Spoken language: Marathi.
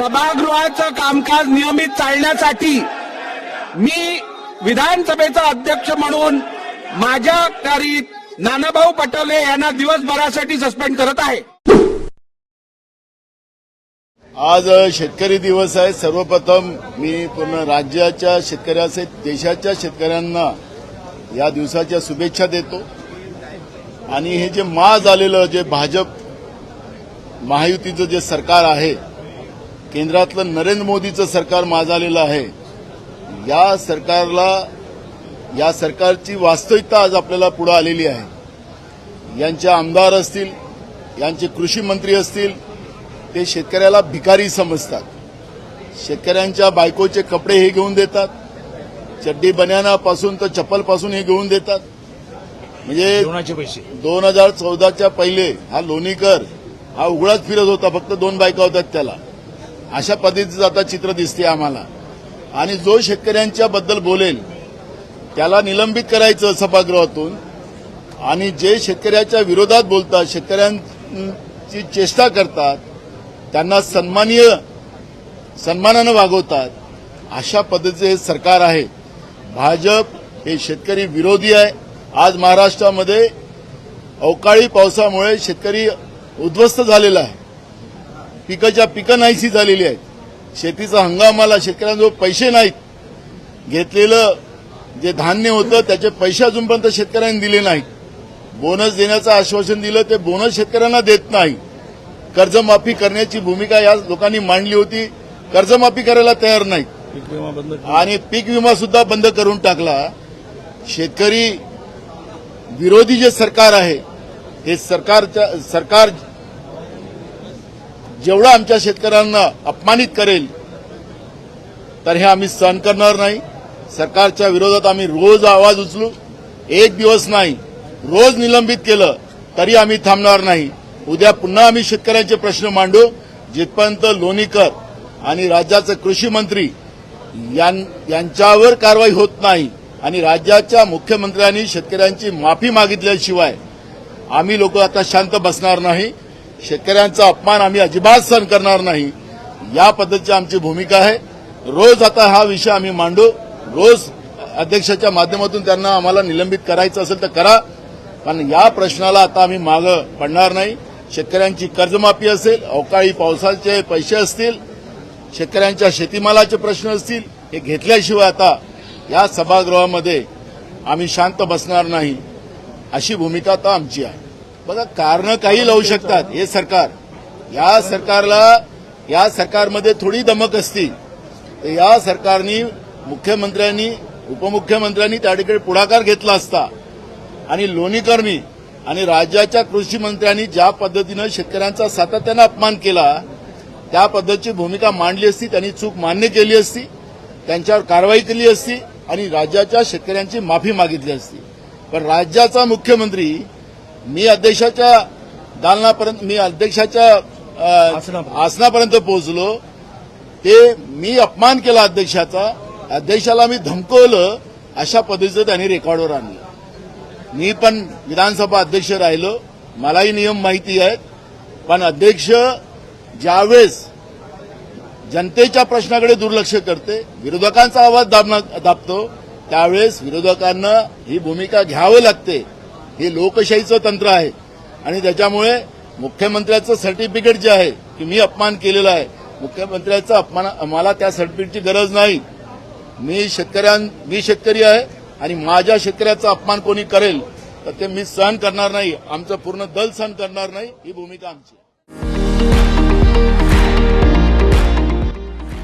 सभागृहाचं कामकाज नियमित चालण्यासाठी मी विधानसभेचा अध्यक्ष म्हणून माझ्या कारीत नानाभाऊ पटोले यांना दिवसभरासाठी सस्पेंड करत आहे. आज शेतकरी दिवस आहे. सर्वप्रथम मी पूर्ण राज्याच्या शेतकऱ्याचे देशाच्या शेतकऱ्यांना या दिवसाच्या शुभेच्छा देतो. आणि हे जे मा झालेलं जे भाजप महायुतीचं जे सरकार आहे केंद्रातलं नरेंद्र मोदीचं सरकार माजालेलं आहे. या सरकारला या सरकारची वास्तविकता आज आपल्याला पुढे आलेली आहे. यांचे आमदार असतील यांचे कृषी मंत्री असतील ते शेतकऱ्याला भिकारी समजतात. शेतकऱ्यांच्या बायकोचे कपडे हे घेऊन देतात. चड्डी बन्यानापासून तर चप्पलपासून हे घेऊन देतात. म्हणजे दोन हजार चौदाच्या पहिले हा लोणीकर हा उघडाच फिरत होता. फक्त दोन बायका होत्यात त्याला. अशा पद्धतीचं आता चित्र दिसते आम्हाला. आणि जो शेतकऱ्यांच्या बद्दल बोलेल त्याला निलंबित करायचं सभागृहातून. आणि जे शेतकऱ्याच्या विरोधात बोलतात शेतकऱ्यांची चेष्टा करतात त्यांना सन्मानीय सन्मानानं वागवतात अशा पद्धतीचे हे सरकार आहे. भाजप हे शेतकरी विरोधी आहे. आज महाराष्ट्रामध्ये अवकाळी पावसामुळे शेतकरी उद्ध्वस्त झालेला आहे. पिकाच्या पिकं नाहीशी झालेली आहेत. शेतीचा हंगामाला शेतकऱ्यांजवळ पैसे नाहीत. घेतलेलं जे धान्य होतं त्याचे पैसे अजूनपर्यंत शेतकऱ्यांनी दिले नाहीत. बोनस देण्याचं आश्वासन दिलं ते बोनस शेतकऱ्यांना देत नाही. कर्जमाफी करण्याची भूमिका या लोकांनी मांडली होती. कर्जमाफी करायला तयार बंद आणि पीक विमा सुद्धा बंद करून टाकला. शेतकरी विरोधी जे सरकार आहे हे सरकारच्या सरकार जेवढं आमच्या शेतकऱ्यांना अपमानित करेल तर हे आम्ही सहन करणार नाही. सरकारच्या विरोधात आम्ही रोज आवाज उचलू. एक दिवस नाही रोज निलंबित केलं तरी आम्ही थांबणार नाही. उद्या पुन्हा आम्ही शेतकऱ्यांचे प्रश्न मांडू. जिथपर्यंत लोणीकर आणि राज्याचे कृषी मंत्री यां- यांच्यावर कारवाई होत नाही आणि राज्याच्या मुख्यमंत्र्यांनी शेतकऱ्यांची माफी मागितल्याशिवाय आम्ही लोक आता शांत बसणार नाही. शेतकऱ्यांचा अपमान आम्ही अजिबात सहन करणार नाही. या पद्धतीची आमची भूमिका आहे. रोज आता हा विषय आम्ही मांडू. रोज अध्यक्षाच्या माध्यमातून त्यांना आम्हाला निलंबित करायचं असेल तर करा. पण या प्रश्नाला आता आम्ही मागं पडणार नाही. शेतकऱ्यांची कर्जमाफी असेल अवकाळी पावसाचे पैसे असतील शेतकऱ्यांच्या शेतीमालाचे प्रश्न असतील हे घेतल्याशिवाय आता या सभागृहामध्ये आम्ही शांत बसणार नाही. अशी भूमिका आता आमची आहे. बघा कारण काही लावू शकतात. हे सरकार. या सरकारला या सरकारमध्ये थोडी दमक असती. तर या सरकारनी मुख्यमंत्र्यांनी उपमुख्यमंत्र्यांनी त्या ठिकाणी पुढाकार घेतला असता. आणि लोणीकरनी आणि राज्याच्या कृषी मंत्र्यांनी ज्या पद्धतीनं शेतकऱ्यांचा सातत्यानं अपमान केला त्या पद्धतीची भूमिका मांडली असती त्यांनी चूक मान्य केली असती त्यांच्यावर कारवाई केली असती आणि राज्याच्या शेतकऱ्यांची माफी मागितली असती. पण राज्याचा मुख्यमंत्री मी अध्यक्षाच्या दालनापर्यंत मी अध्यक्षाच्या आसनापर्यंत. आसनापर्यंत पोहोचलो. ते मी अपमान केला अध्यक्षाचा. अध्यक्षाला मी धमकवलं. अशा पद्धतीचं त्यांनी रेकॉर्डवर आणलं. मी पण विधानसभा अध्यक्ष राहिलो. मलाही नियम माहिती आहेत. पण अध्यक्ष ज्यावेळेस जनतेच्या प्रश्नाकडे दुर्लक्ष करते विरोधकांचा आवाज दाबना- दाबतो त्यावेळेस विरोधकांना ही भूमिका घ्यावं लागते. हे लोकशाहीचं तंत्र आहे. आणि त्याच्यामुळे मुख्यमंत्र्याचं सर्टिफिकेट जे आहे की मी अपमान केलेला आहे मुख्यमंत्र्याचा अपमान मला त्या सर्टिफिकेटची गरज नाही. मी शेतकऱ्यां मी शेतकरी आहे आणि माझ्या शेतकऱ्याचा अपमान कोणी करेल तर ते मी सहन करणार नाही. आमचं पूर्ण दल सहन करणार नाही. ही भूमिका आमची.